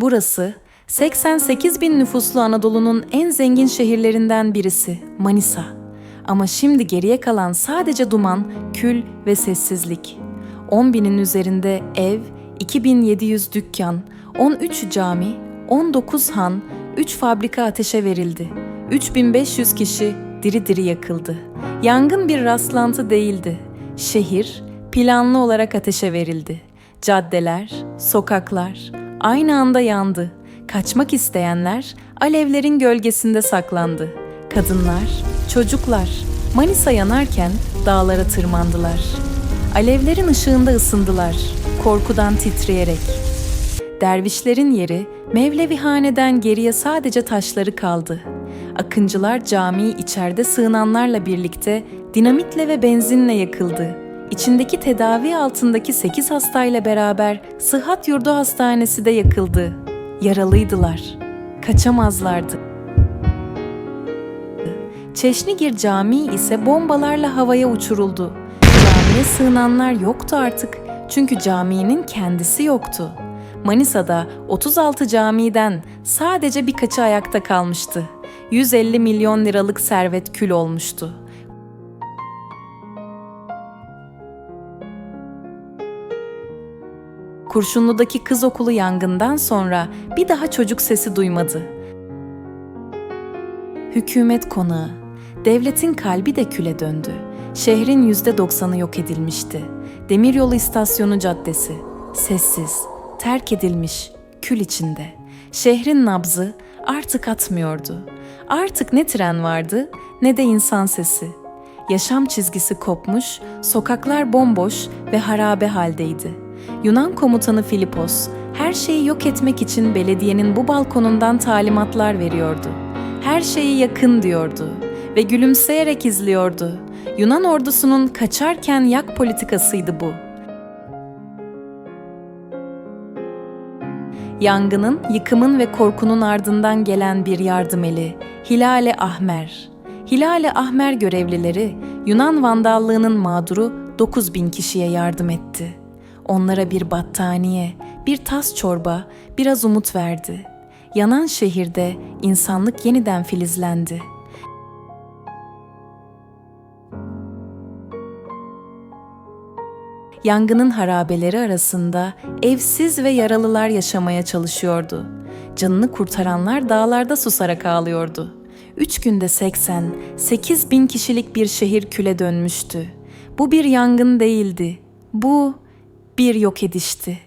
Burası 88 bin nüfuslu Anadolu'nun en zengin şehirlerinden birisi Manisa. Ama şimdi geriye kalan sadece duman, kül ve sessizlik. 10 binin üzerinde ev, 2700 dükkan, 13 cami, 19 han, 3 fabrika ateşe verildi. 3500 kişi diri diri yakıldı. Yangın bir rastlantı değildi. Şehir planlı olarak ateşe verildi. Caddeler, sokaklar aynı anda yandı. Kaçmak isteyenler alevlerin gölgesinde saklandı. Kadınlar, çocuklar Manisa yanarken dağlara tırmandılar. Alevlerin ışığında ısındılar, korkudan titreyerek. Dervişlerin yeri Mevlevihane'den geriye sadece taşları kaldı. Akıncılar camiyi içeride sığınanlarla birlikte dinamitle ve benzinle yakıldı. İçindeki tedavi altındaki 8 hastayla beraber sıhhat yurdu hastanesi de yakıldı. Yaralıydılar. Kaçamazlardı. Çeşnigir Camii ise bombalarla havaya uçuruldu. Camiye sığınanlar yoktu artık çünkü caminin kendisi yoktu. Manisa'da 36 camiden sadece birkaçı ayakta kalmıştı. 150 milyon liralık servet kül olmuştu. Kurşunlu'daki kız okulu yangından sonra bir daha çocuk sesi duymadı. Hükümet konağı, devletin kalbi de küle döndü. Şehrin yüzde doksanı yok edilmişti. Demiryolu istasyonu caddesi, sessiz, terk edilmiş, kül içinde. Şehrin nabzı artık atmıyordu. Artık ne tren vardı ne de insan sesi. Yaşam çizgisi kopmuş, sokaklar bomboş ve harabe haldeydi. Yunan komutanı Filipos her şeyi yok etmek için belediyenin bu balkonundan talimatlar veriyordu. Her şeyi yakın diyordu ve gülümseyerek izliyordu. Yunan ordusunun kaçarken yak politikasıydı bu. Yangının, yıkımın ve korkunun ardından gelen bir yardım eli, Hilale Ahmer. Hilale Ahmer görevlileri Yunan vandallığının mağduru 9 bin kişiye yardım etti. Onlara bir battaniye, bir tas çorba, biraz umut verdi. Yanan şehirde insanlık yeniden filizlendi. Yangının harabeleri arasında evsiz ve yaralılar yaşamaya çalışıyordu. Canını kurtaranlar dağlarda susarak ağlıyordu. Üç günde 80, 8 bin kişilik bir şehir küle dönmüştü. Bu bir yangın değildi. Bu bir yok edişti.